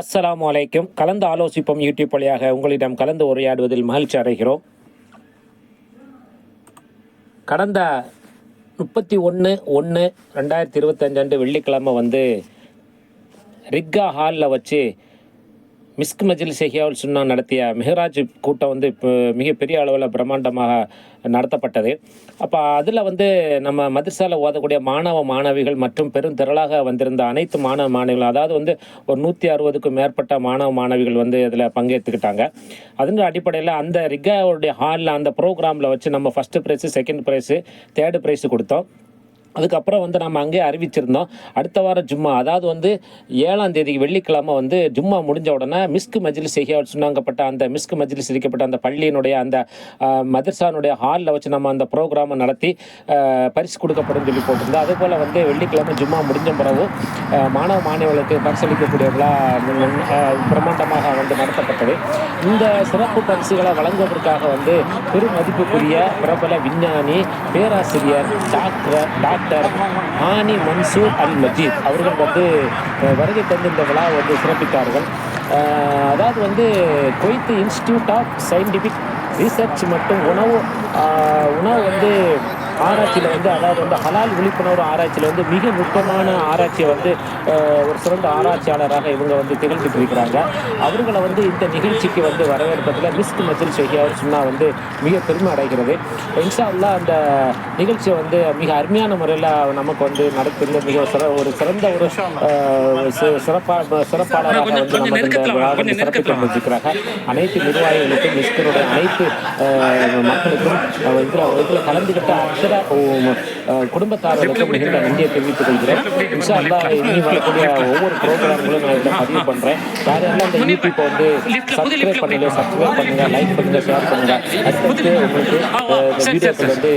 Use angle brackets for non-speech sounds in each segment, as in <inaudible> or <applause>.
அஸ்ஸலாமு அலைக்கும். கலந்து ஆலோசிப்போம் யூடியூப் வழியாக. உங்களிடம் கலந்து உரையாடுவதில் மகிழ்ச்சி அடைகிறோம். கடந்த முப்பத்தி ஒன்று ஒன்று ரெண்டாயிரத்தி இருபத்தஞ்சு வெள்ளிக்கிழமை வந்து ரிக்கா ஹாலில் வச்சு மிஸ்க் மஜில் ஷெஹியாவுல் சுன்னா நடத்திய மெஹராஜ் கூட்டம் வந்து இப்போ மிகப்பெரிய அளவில் பிரம்மாண்டமாக நடத்தப்பட்டது. அப்போ அதில் வந்து நம்ம மதரசால ஓதக்கூடிய மாணவ மாணவிகள் மற்றும் பெரும் திரளாக வந்திருந்த அனைத்து மாணவ மாணவிகள் அதாவது வந்து ஒரு நூற்றி அறுபதுக்கும் மேற்பட்ட மாணவ மாணவிகள் வந்து இதில் பங்கேற்றுக்கிட்டாங்க. அதன் அடிப்படையில் அந்த ரிகாவுடைய ஹாலில் அந்த ப்ரோக்ராமில் வச்சு நம்ம first prize second prize third prize கொடுத்தோம். அதுக்கப்புறம் வந்து நம்ம அங்கேயே அறிவிச்சிருந்தோம். அடுத்த வாரம் ஜும்மா. அதாவது வந்து ஏழாம் தேதி வெள்ளிக்கிழமை வந்து ஜும்மா முடிஞ்ச உடனே மிஸ்கு மஜ்லிஸ் செய்ய சொன்னாங்கப்பட்ட அந்த மிஸ்கு மஜ்லிஸ் இருக்கப்பட்ட அந்த பள்ளியினுடைய அந்த மதர்சானுடைய ஹாலில் வச்சு நம்ம அந்த ப்ரோக்ராமை நடத்தி பரிசு கொடுக்கப்படும் சொல்லி போட்டிருந்தோம். அதுபோல் வந்து வெள்ளிக்கிழமை ஜும்மா முடிஞ்ச பிறகு மாணவ மாணவர்களுக்கு பரிசளிக்கக்கூடிய விழா பிரம்மாண்டமாக வந்து நடத்தப்பட்டது. இந்த சிறப்பு பரிசுகளை வழங்குவதற்காக வந்து பெரும் மதிப்புக்குரிய பிரபல விஞ்ஞானி பேராசிரியர் doctor doctor Ani Mansour al Majeed அவர்கள் வந்து வருகை தந்து இந்த விழா வந்து சிறப்பித்தார்கள். அதாவது வந்து Kuwait institute of scientific research மற்றும் உணவு உணவு வந்து ஆராய்ச்சியில் வந்து அதாவது வந்து ஹலால் விழிப்புணர்வு ஆராய்ச்சியில் வந்து மிக நுட்பமான ஆராய்ச்சியை வந்து ஒரு சிறந்த ஆராய்ச்சியாளராக இவங்க வந்து திகழ்ந்துட்டு இருக்கிறாங்க. அவர்களை வந்து இந்த நிகழ்ச்சிக்கு வந்து வரவேற்பதில் மிஸ்க் மஜில் ஷெஹியார் சுன்னா வந்து மிக பெருமை அடைகிறது. இன்ஷா அந்த நிகழ்ச்சியை வந்து மிக அருமையான முறையில் நமக்கு வந்து நடத்திருந்த மிக சிற ஒரு சிறந்த ஒரு அஹ், சி- சிறப்பா சிறப்பாளராக வந்து நம்ம இந்த விழாவை வந்து சிறப்பித்து கொண்டிருக்கிறாங்க அனைத்து நிர்வாகிகளுக்கும் மிஸ்கருடைய அனைத்து மக்களுக்கும் இதில் இதில் கலந்துகிட்ட அத்தனை அஹ், குடும்பத்தார்களுக்கும் மிகுந்த நன்றியை தெரிவித்துக் கொள்கிறேன் இன்ஷா அல்லாஹ் இனி வரக்கூடிய ஒவ்வொரு ப்ரோக்ராம்களும் நான் இதில் பதிவு பண்ணுறேன் யார் யாரெல்லாம் இந்த யூடியூப்பை வந்து சப்ஸ்கிரைப் பண்ணுங்க சப்ஸ்கிரைப் பண்ணுங்க லைக் பண்ணுங்க ஷேர் பண்ணுங்க அடுத்தடுத்து உங்களுக்கு அஹ், இந்த வீடியோக்கள் வந்து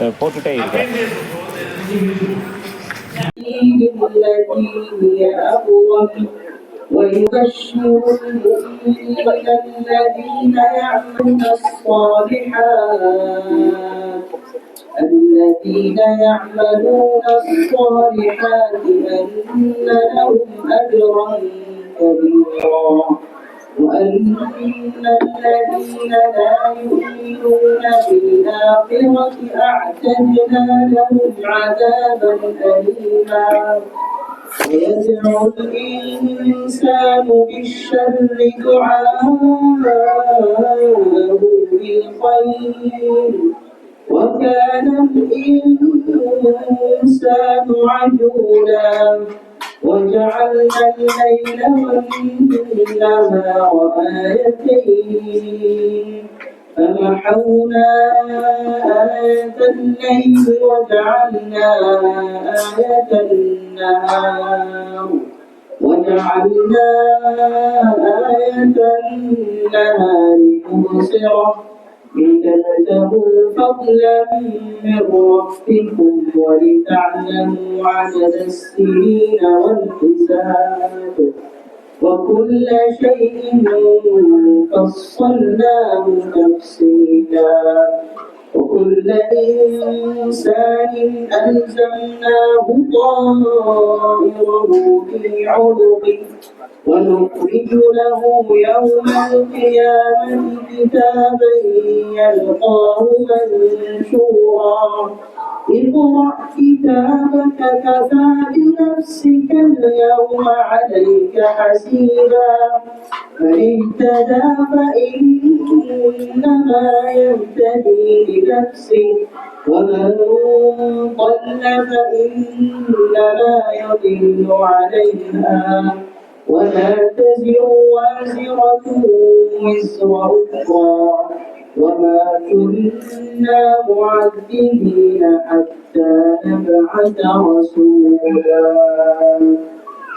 அஹ், போட்டுட்டே இருக்கிறேன் التي هي أقوم ويبشر المؤمنين الذين يعملون الصالحات الذين يعملون الصالحات أن لهم أجرا كبيرا. وأن الذين لا يؤمنون بالآخرة أعتدنا لهم عذابا أليما. ويدعو الإنسان بالشر دعاءه بالخير وكان الإنسان عجولا وجعلنا الليل والنهار آيتين فمحونا آية الليل وجعلنا آية النهار وجعلنا آية النهار مبصرة. لتبتغوا فضلا من ربكم ولتعلموا عدد السنين والحساب وكل شيء فصلناه تفصيلا وكل إنسان ألزمناه طائره في عنقه ونخرج له يوم القيامة كتابا يلقاه منشورا. اقرأ كتابك كفى بنفسك اليوم عليك حسيبا. من اهتدى فإنما يهتدي لنفسه ومن ضل فإنما يضل عليها. ولا تزر وازرة وزر أخرى وما كنا معذبين حتى نبعث رسولا.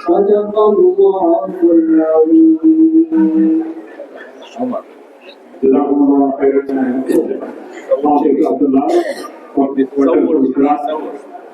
صدق الله العظيم. جزاكم الله خيرا. شيخ عبد الله. وفي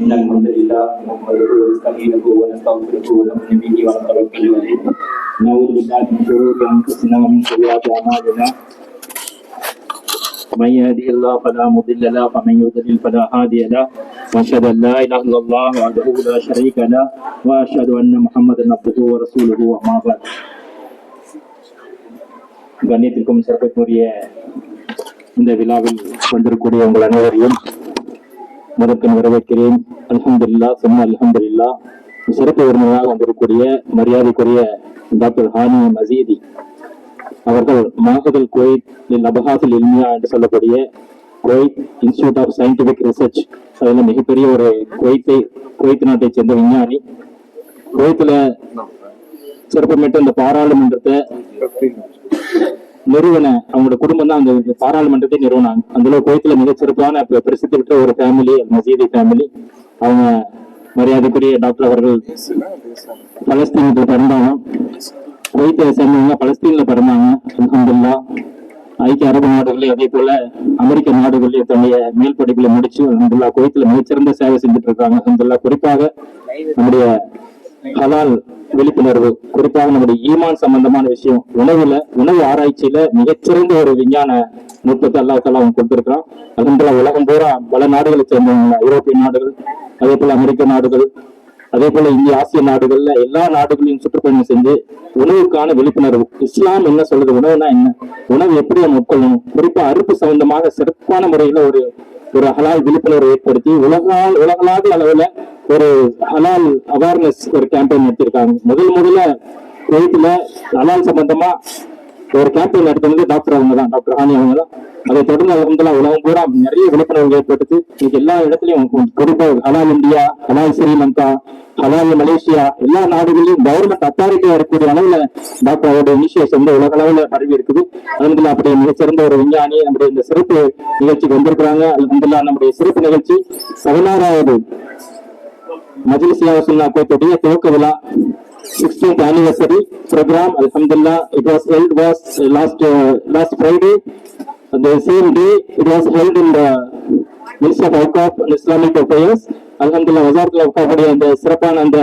إن الحمد لله نحمده ونستعينه ونستغفره ونؤمن به ونتوكل عليه نعوذ بالله من شرور أنفسنا ومن سيئات أعمالنا من يهده الله فلا مضل له ومن يضلل فلا هادي له واشهد ان لا اله الا الله وحده لا شريك له واشهد ان محمدا عبده ورسوله اما بعد கண்ணியத்திற்கும் சிறப்புக்குரிய இந்த விழாவில் வந்திருக்கக்கூடிய உங்கள் அனைவரையும் முதற்கண் வரவேற்கிறேன். அலமதுல்லா சும்மா அலமதுல்லா சிறப்பு விருந்தினராக வந்திருக்கக்கூடிய மரியாதைக்குரிய டாக்டர் ஹானி மசீதி அவர்கள் மாகதல் கோயில் அபஹாசில் இல்மியா என்று சொல்லக்கூடிய Kuwait institute of scientific research. அதில் மிகப்பெரிய ஒரு குவைத்தை குவைத் நாட்டை சேர்ந்த விஞ்ஞானி. குவைத்தில் சிறப்புமிட்டு இந்த பாராளுமன்றத்தை நிறுவன அவங்களோட குடும்பம் தான் அந்த பாராளுமன்றத்தை நிறுவனாங்க. அந்த கோயத்துல மிக சிறப்பான பிரசித்தி பெற்ற ஒரு ஃபேமிலி மசீதி ஃபேமிலி அவங்க மரியாதைக்குரிய டாக்டர் அவர்கள் பலஸ்தீனத்தில் பிறந்தாங்க. குவைத்தை சேர்ந்தவங்க பலஸ்தீன்ல பிறந்தாங்க. அலமதுல்லா ஐக்கிய அரபு நாடுகளில் அதே போல அமெரிக்க நாடுகளில் தன்னுடைய மேல் படிப்புல முடிச்சு அலமதுல்லா குவைத்துல மிகச்சிறந்த சேவை செஞ்சுட்டு இருக்காங்க. அலமதுல்லா குறிப்பாக நம்முடைய ஹலால் விழிப்புணர்வு. குறிப்பாக நம்முடைய ஈமான் சம்பந்தமான விஷயம். உணவுல உணவு ஆராய்ச்சியில மிகச்சிறந்த ஒரு விஞ்ஞான நுட்பத்தை அல்லா அவன் அவங்க கொடுத்திருக்கிறான் போல உலகம் பூரா பல நாடுகளை சேர்ந்தவங்க. ஐரோப்பிய நாடுகள் அதே போல அமெரிக்க நாடுகள் அதே போல இந்திய ஆசிய நாடுகள்ல எல்லா நாடுகளையும் சுற்றுப்பயணம் செஞ்சு உணவுக்கான விழிப்புணர்வு. இஸ்லாம் என்ன சொல்றது உணவுனா என்ன? உணவு எப்படி நம்ம உட்கொள்ளணும்? குறிப்பா அறுப்பு சம்பந்தமாக சிறப்பான முறையில ஒரு ஒரு ஹலால் விழிப்புணர்வு ஏற்படுத்தி உலகால் உலகளாவிய அளவுல ஒரு ஹலால் அவேர்னஸ் ஒரு கேம்பெயின் நடத்திருக்காங்க முதல் முதல்ல குவைத்தில் ஹலால் சம்பந்தமா ஒரு கேம்பெயின் நடத்துனது டாக்டர் அவங்க தான் டாக்டர் ஹானி அவங்க தான் அதை தொடர்ந்து அலமதுல்லா உலகம் பூரா நிறைய விழிப்புணர்வு ஏற்படுத்தி இன்னைக்கு எல்லா இடத்துலயும் குறிப்பாக ஹலால் இந்தியா ஹலால் ஸ்ரீலங்கா ஹலால் மலேசியா எல்லா நாடுகளிலும் கவர்மெண்ட் அத்தாரிட்டியா இருக்கக்கூடிய அளவுல டாக்டர் அவருடைய இனிஷியஸ் வந்து உலக அளவுல பரவி இருக்குது. அதுல அப்படி மிகச்சிறந்த ஒரு விஞ்ஞானி நம்முடைய இந்த சிறப்பு நிகழ்ச்சிக்கு வந்திருக்கிறாங்க. அதுல நம்முடைய சிறப்பு நிகழ்ச்சி பதினாறாவது மஜ்லிசியா சுன்னா கோத்துடைய துவக்க விழா. 16th anniversary program alhamdulillah it was held was uh, last uh, last friday the same day it was held in the ministry of Awqaf and islamic affairs alhamdulillah வசாரத்தில் அவக்காவுடைய அந்த சிறப்பான அந்த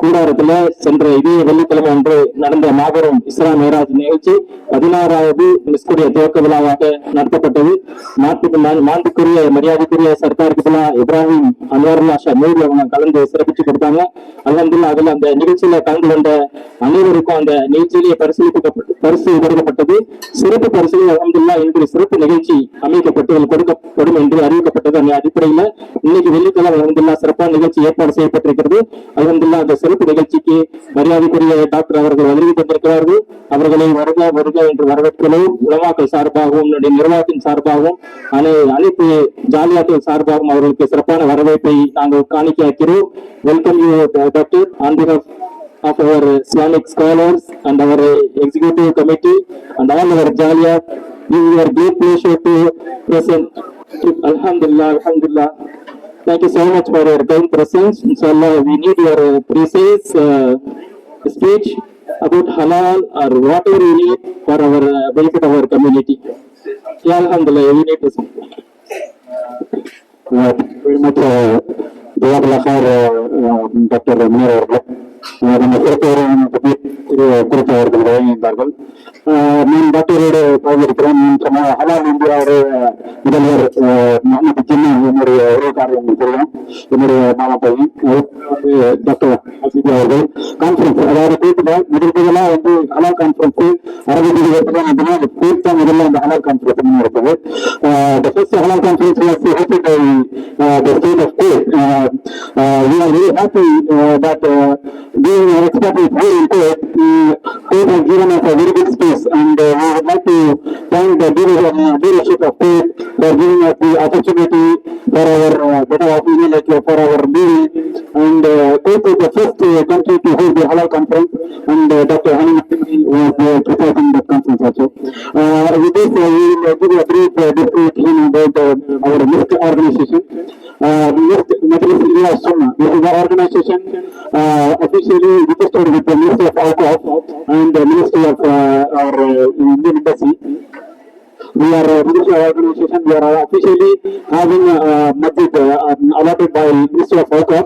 கூடாரத்துல சென்ற இதே வெள்ளிக்கிழமை அன்று நடந்த மாபெரும் இஸ்லாம் மேராஜ் நிகழ்ச்சி பதினாறாவது மிஸ்குடைய துவக்க விழாவாக நடத்தப்பட்டது. நாட்டுக்கு மாண்புக்குரிய மரியாதைக்குரிய சர்க்கார் கிபிலா இப்ராஹிம் அன்வாருல்லா ஷா நூறு அவங்க கலந்து சிறப்பிச்சு கொடுத்தாங்க. அல்ஹம்துலில்லாஹ் அதுல அந்த நிகழ்ச்சியில கலந்து கொண்ட அனைவருக்கும் அந்த நிகழ்ச்சியிலேயே பரிசீலிக்கப்பட்டு பரிசு கொடுக்கப்பட்டது சிறப்பு பரிசு அல்ஹம்துலில்லாஹ் இன்று சிறப்பு நிகழ்ச்சி அமைக்கப்பட்டு கொடுக்கப்படும் என்று அறிவிக்கப்பட்டது. அந்த அடிப்படையில இன்னைக்கு வெள்ளிக்கிழமை அலமதுல்லா சிறப்பான நிகழ்ச்சி ஏற்பாடு செய்யப்பட்டிருக்கிறது. அலமதுல்லா அந்த சிறப்பு நிகழ்ச்சிக்கு மரியாதைக்குரிய டாக்டர் அவர்கள் வருகை தந்திருக்கிறார்கள் அவர்களை வருக வருக என்று வரவேற்கிறோம் உலகாக்கள் சார்பாகவும் என்னுடைய நிர்வாகத்தின் சார்பாகவும் அனை அனைத்து ஜாலியாக்கள் சார்பாகவும் அவர்களுக்கு சிறப்பான வரவேற்பை நாங்கள் காணிக்கிறோம் welcome you doctor on behalf of our Islamic scholars and our executive committee and all our Jalia. We are great pleasure to present. Alhamdulillah, Alhamdulillah. Thank you so much for your kind presence. Inshallah, we need your uh, precise uh, speech about halal or whatever we need for our uh, benefit of our community. Yeah, Alhamdulillah, we need this. Uh, very much, uh, uh, uh Dr. நம்ம வழங்கியிருந்தார்கள். நான் டாக்டரோடு பகிர்ந்திருக்கிறேன் சொன்ன ஹலால் இந்தியாவுடைய முதல்வர் முகமது ஜின்னா என்னுடைய உறவுக்காரர் உங்களுக்கு என்னுடைய மாமா பையன் வந்து டாக்டர் ஹசீபி அவர்கள் கான்ஃபரன்ஸ் அதாவது முதல் முதலாக வந்து ஹலால் கான்ஃபரன்ஸ் அரபிக் எடுத்துதான் அப்படின்னா அது கூட்டா முதல்ல அந்த ஹலால் கான்ஃபரன்ஸ் நடக்குது the first the state of state. Uh, uh, we are very happy uh, that uh, being an expert is very important. Uh, state has given us a very good space and uh, we would like to thank the leadership, uh, of state for giving us the opportunity for our uh, better opinion like uh, for our meeting and uh, is the first uh, country to hold the halal conference and uh, Dr. Mahmoudi was uh, presiding the conference also. Uh, with this, uh, we will uh, give a brief uh, description about uh, our organization. Uh, Majlis Ilya Sunnah. This is the organization uh, officially registered with the Ministry of Awqaf and the Ministry of uh, our uh, Indian Embassy. we are a Ministry organization, we are officially having uh, masjid uh, um, allotted by Ministry of Awqaf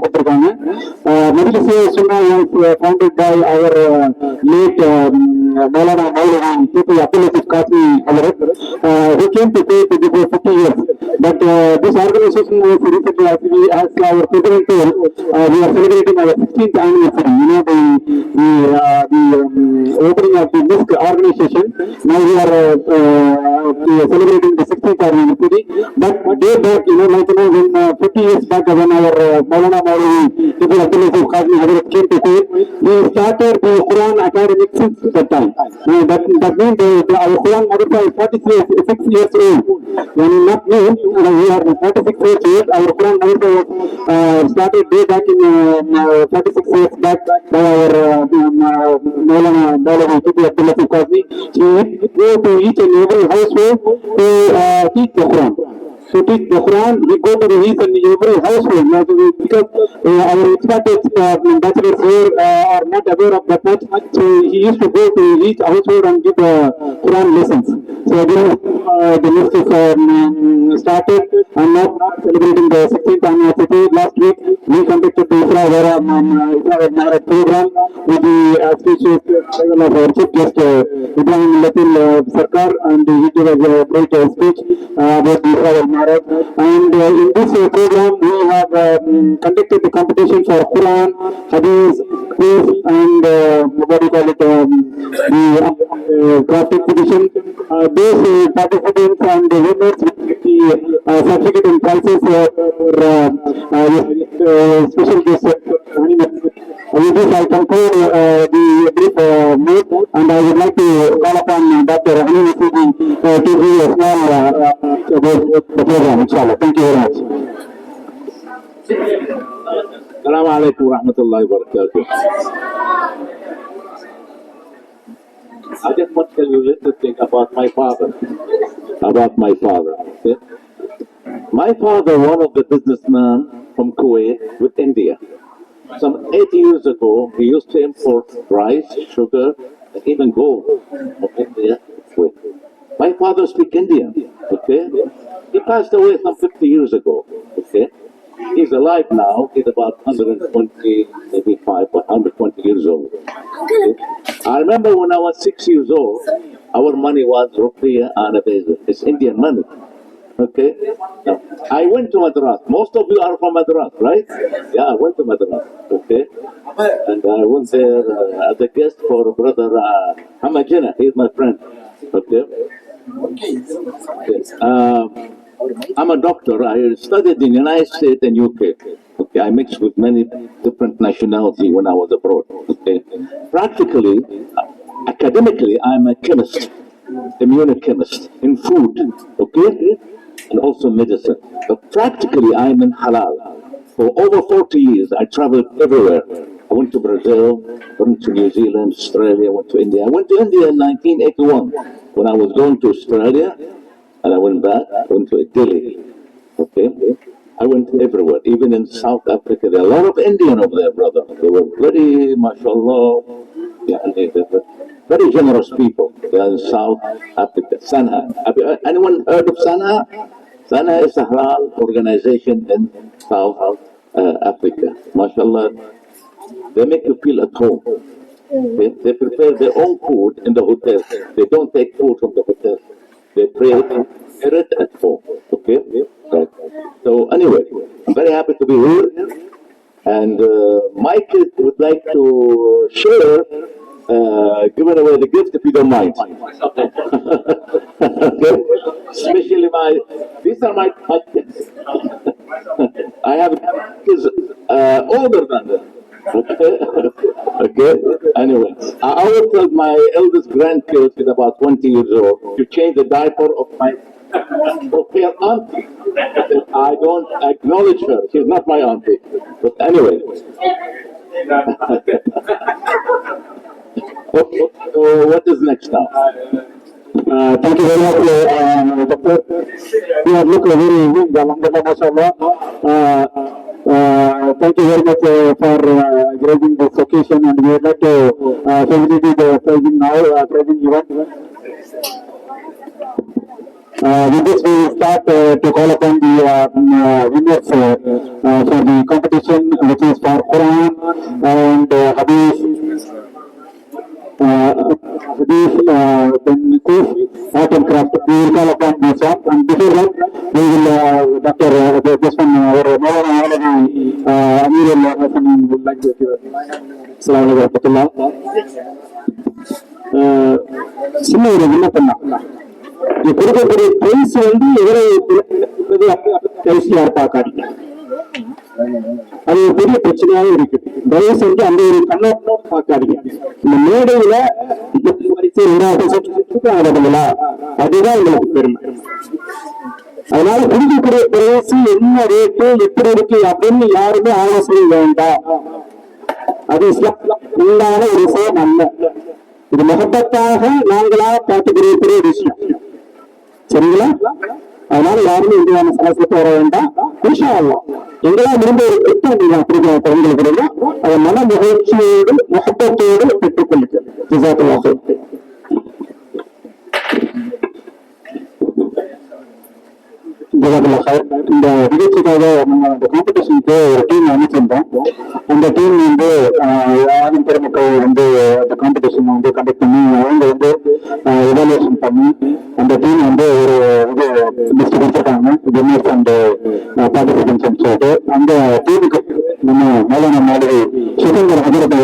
to Kuwait before 50 years. But uh, this organization was recently actually, as our president told, uh, we are celebrating our 16th anniversary. You know, the, the, uh, the um, opening of the MISC organization. Now we are uh, uh, celebrating the 16th anniversary. But day back, you know, like, you know, when uh, 50 years back, when our uh, Maulana Maulvi, Ibn Abdul Aziz came to Kuwait, we started the Quran academic since that time. Uh, that, that means the, the, our Quran Madrasa is 46 years old. When not new, uh, we are 46 years old. Our Quran Madrasa was uh, started way back in uh, uh, 46 years back by our uh, um, uh, Maulana Maulana Ibn Abdul Aziz Kazmi. He go to each and every household to uh, teach the Quran. Quran, we go to the each and every household now, because uh, our expatriates, uh, bachelors here uh, are not aware of that much. So he used to go to each household and give the Quran lessons. So then uh, the list is um, started and now celebrating the 16th anniversary. Last week we conducted the Isra Vera um, uh, program with the uh, speeches uh, of our chief guest uh, Ibrahim Latil uh, Sarkar and he gave a great uh, speech uh, about the Isra And uh, in this uh, program we have um, conducted the competition for Quran, Hadith, quiz and uh, what do you call it, um, the uh, craft exhibition. Uh, those uh, participants and the winners will get the uh, certificate and prizes uh, for uh, uh, uh, special guest. Uh, with this, I conclude uh, the brief uh, note, and I would like to call upon uh, Dr. Hani Nasidi uh, to give a small uh, uh, the program, inshallah. Thank you very much. Assalamu alaikum wa. I just want to tell you a little thing about my father. About my father. Okay? My father, one of the businessmen from Kuwait with India. Some 80 years ago, he used to import rice, sugar, and even gold from India. My father speak Indian. Okay? He passed away some 50 years ago. Okay? He's alive now. He's about 120, maybe 5, 120 years old. Okay? I remember when I was six years old, our money was rupiah and a. It's Indian money. Okay? Now, I went to Madras. Most of you are from Madras, right? Yeah, I went to Madras. Okay? And I went there uh, as a guest for brother uh, Hamajina. He's my friend. Okay? Okay. Um, I'm a doctor. I studied in the United States and UK. Okay, I mixed with many different nationality when I was abroad. Okay, practically, academically, I'm a chemist, immunochemist in food. Okay, and also medicine. But practically, I'm in halal. For over 40 years, I traveled everywhere. I went to Brazil, went to New Zealand, Australia, went to India. I went to India in 1981 when I was going to Australia and I went back, I went to Delhi. Okay? I went everywhere, even in South Africa. There are a lot of Indian over there, brother. They were very, mashallah, very generous people. They are in South Africa. Sanha. Have you, anyone heard of Sanha? Sanha is a halal organization in South uh, Africa. Mashallah, they make you feel at home. They, they prepare their own food in the hotel. They don't take food from the hotel. They pray, prepare it at home. Okay? Right. So anyway, I'm very happy to be here. And uh, my kid would like to share, uh, giving away the gift if you don't mind. <laughs> okay? Especially my, these are my, my kids. <laughs> I have kids uh, older than them. Okay? Okay. Anyway, I will tell my eldest grandchild, she's about 20 years old, to change the diaper of my of auntie. I don't acknowledge her. She's not my auntie. But anyway. <laughs> okay. So what is next now? Uh, thank you very much, uh, Doctor. You have looked very good. Uh, uh, thank you very much uh, for uh, grazing this occasion and we would like to uh, facilitate the prizing now, uh, prizing event. Uh, with this, we will start uh, to call upon the uh, uh, winners uh, uh, for the competition, which is for Quran uh, சின்ன ஒரு விண்ணப்பம் தான் இது கொடுக்கக்கூடிய price வந்து எவ்வளவு கடைசியார் பார்க்காதீங்க. அது ஒரு பெரிய பிரச்சனையாவே இருக்கு. தயவு செஞ்சு அந்த ஒரு கண்ணோட்டம் பார்க்காதீங்க. இந்த மேடையில அதுதான் உங்களுக்கு பெருமை. அதனால குடிக்கக்கூடிய பிரைஸ் என்ன ரேட்டு எப்படி இருக்கு அப்படின்னு யாருமே ஆலோசனை வேண்டாம். அது இஸ்லாம். உண்டான ஒரு விஷயம் அல்ல. இது மகப்பத்தாக நாங்களா பார்த்துக்கிற பெரிய விஷயம். சரிங்களா? அதனால யாருமே இந்தியான சலசலத்து வர வேண்டாம். இன்ஷா அல்லாஹ் எங்களால் முடிந்த ஒரு திட்டம் நீங்க அப்படிங்கிற குழந்தைகளுக்கு அதை மன மகிழ்ச்சியோடு மகப்பத்தோடு பெற்றுக்கொள்ளுங்க ஜிசாத்துல்லாஹ் இந்த நிகழ்ச்சிக்காக நம்ம இந்த காம்படிஷனுக்கு ஒரு டீம் அமைச்சிருந்தோம். அந்த டீம் வந்து ஆளும் பெருமக்கள் வந்து அந்த காம்படிஷன் வந்து கண்டக்ட் பண்ணி அவங்க வந்து எவாலுவேஷன் பண்ணி அந்த டீம் வந்து ஒரு இது லிஸ்ட் கொடுத்துருக்காங்க. வின்னர்ஸ் அண்ட் பார்ட்டிசிபென்ட்ஸ் சொல்லிட்டு அந்த டீமுக்கு நம்ம மேலான மாதிரி சுதந்திர ஹஜரத்